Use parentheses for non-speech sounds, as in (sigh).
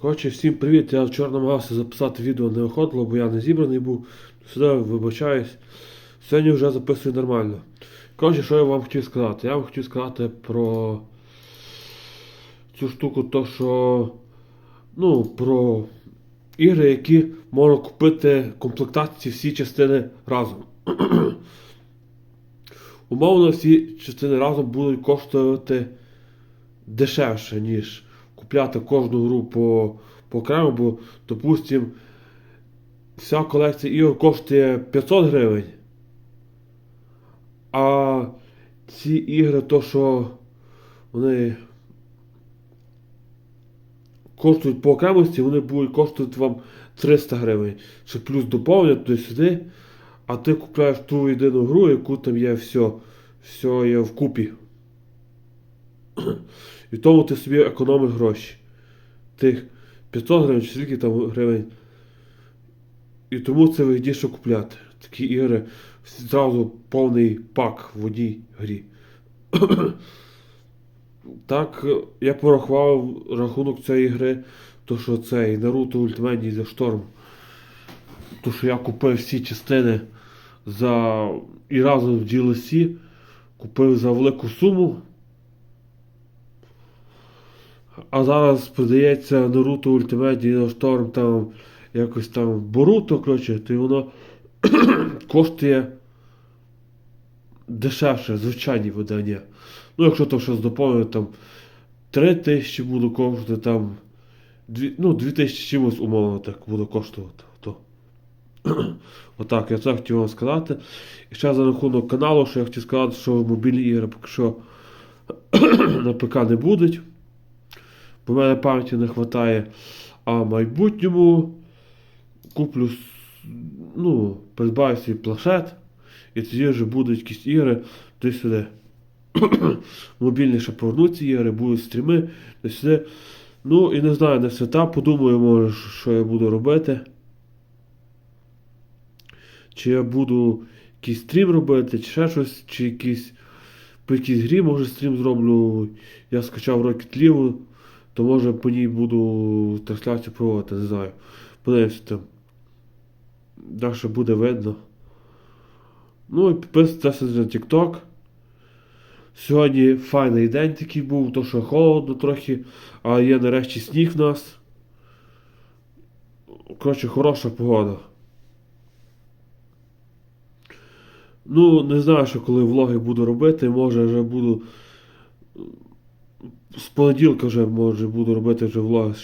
Коротше, всім привіт. Я вчора намагався записати відео, не виходило, бо я не зібраний був. Сюди вибачаюсь. Сьогодні вже записую нормально. Коротше, що я вам хотів сказати? Я вам хотів сказати про цю штуку, то що. Ну, про ігри, які можна купити комплектації всі частини разом. (clears throat) Умовно, всі частини разом будуть коштувати дешевше, ніж купляти кожну гру по, по окремо, бо, допустим, вся колекція ігор коштує 500 гривень. А ці ігри, то що вони коштують по окремості, вони будуть коштувати вам 300 гривень. Ще плюс доповнення туди-сюди. А ти купляєш ту єдину гру, яку там є все, все є вкупі. І тому ти собі економиш гроші. Тих 500 гривень чи скільки там гривень. І тому це вигідніше купляти. Такі ігри зразу повний пак в одній грі. (clears throat) Так, я порахував рахунок цієї гри, то що цей Naruto Ultimate Ninja Storm. То що я купив всі частини за і разом в DLC купив за велику суму. А зараз продається Ultimate Ninja Storm там якось там Боруто, коротше, то воно (clears throat) коштує дешевше, звичайні видання. Ну, якщо там щось доповнити, там 3 тисячі буде коштувати, там дві- ну, 2 тисячі чимось умовно так буде коштувати. То. (clears throat) Отак, я це хотів вам сказати. І ще за рахунок каналу, що я хотів сказати, що мобільні ігри поки що (clears throat) на ПК не будуть. Бо мене пам'яті не вистачає. А в майбутньому куплю, ну, придбаю свій планшет, і тоді вже будуть якісь ігри туди сюди. (clears throat) Мобільніше повернуться ігри, будуть стріми, туди сюди. Ну і не знаю, на свята подумаю, може, що я буду робити. Чи я буду якийсь стрім робити, чи ще щось, чи якийсь по якійсь грі, може стрім зроблю. Я скачав Rocket League, то може по ній буду трансляцію проводити, не знаю. Подивимося там. Далі буде видно. Ну і підписуйтесь на TikTok. Сьогодні файний день такий був, то що холодно трохи, а є нарешті сніг в нас. Коротше, хороша погода. Ну, не знаю, що коли влоги буду робити, може вже буду. З понеділка вже може буду робити вже влоги.